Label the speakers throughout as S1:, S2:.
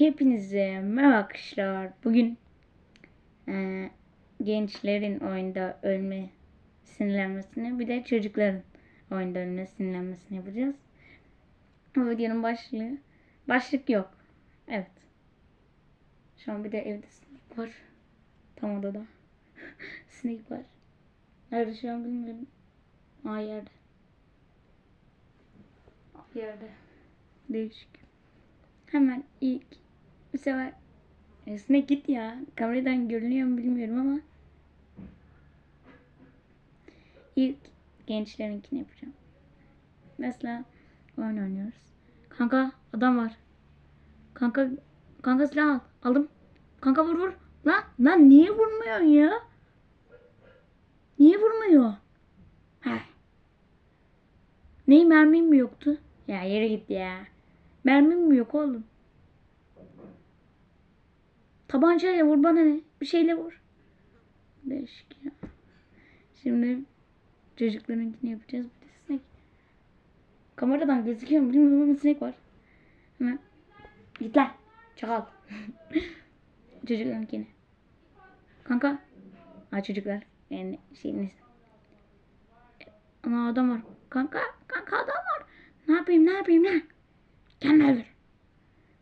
S1: Hepinize merhaba arkadaşlar. Bugün eee, gençlerin oyunda ölme sinirlenmesini bir de çocukların oyunda ölme sinirlenmesini yapacağız. Bu videonun başlığı başlık yok. Evet. Şu an bir de evde sinek var. Tam odada. sinek var. Nerede şu an bilmiyorum. Aa yerde. Yerde. Değişik. Hemen ilk bu sefer Esne git ya. Kameradan görünüyor mu bilmiyorum ama ilk gençlerinkini yapacağım. Mesela oyun oynuyoruz. Kanka adam var. Kanka kanka silah al. Aldım. Kanka vur vur. Lan lan niye vurmuyorsun ya? Niye vurmuyor? Heh. Ney mermim mi yoktu? Ya yere git ya. Mermim mi yok oğlum? Tabancayla vur bana ne? Bir şeyle vur. Değişik ya. Şimdi çocuklarınkini yapacağız. Bir de sinek. Kameradan gözüküyor mu bilmiyorum ama sinek var. Hemen. Git lan. Çakal. Çocuklarınkini. Kanka. Ha çocuklar. Yani şey neyse. Ana adam var. Kanka. Kanka adam var. Ne yapayım ne yapayım lan? Kendini öldür.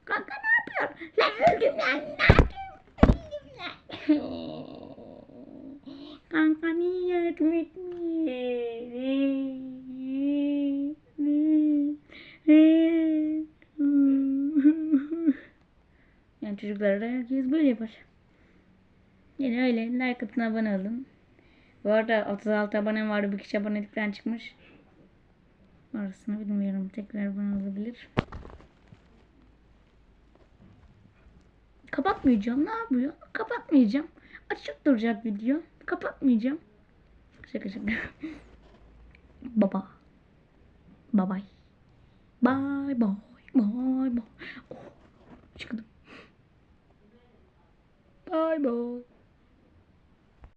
S1: Kanka ne yapıyorsun? Lan öldüm lan. Ne yapayım? Öldüm lan. Kanka yardım etmiyor? Yani çocuklara da herkes böyle yapar. Yine öyle. Like atın abone olun. Bu arada 36 abone vardı. Bir kişi abonelikten çıkmış. Orasını bilmiyorum. Tekrar abone olabilir. Kapatmayacağım. Ne yapıyor? Kapatmayacağım. Açık duracak video. Kapatmayacağım. Şaka şaka. Baba. Bye bye. Bye bye. Bye bye. Oh, çıktım. Bye bye.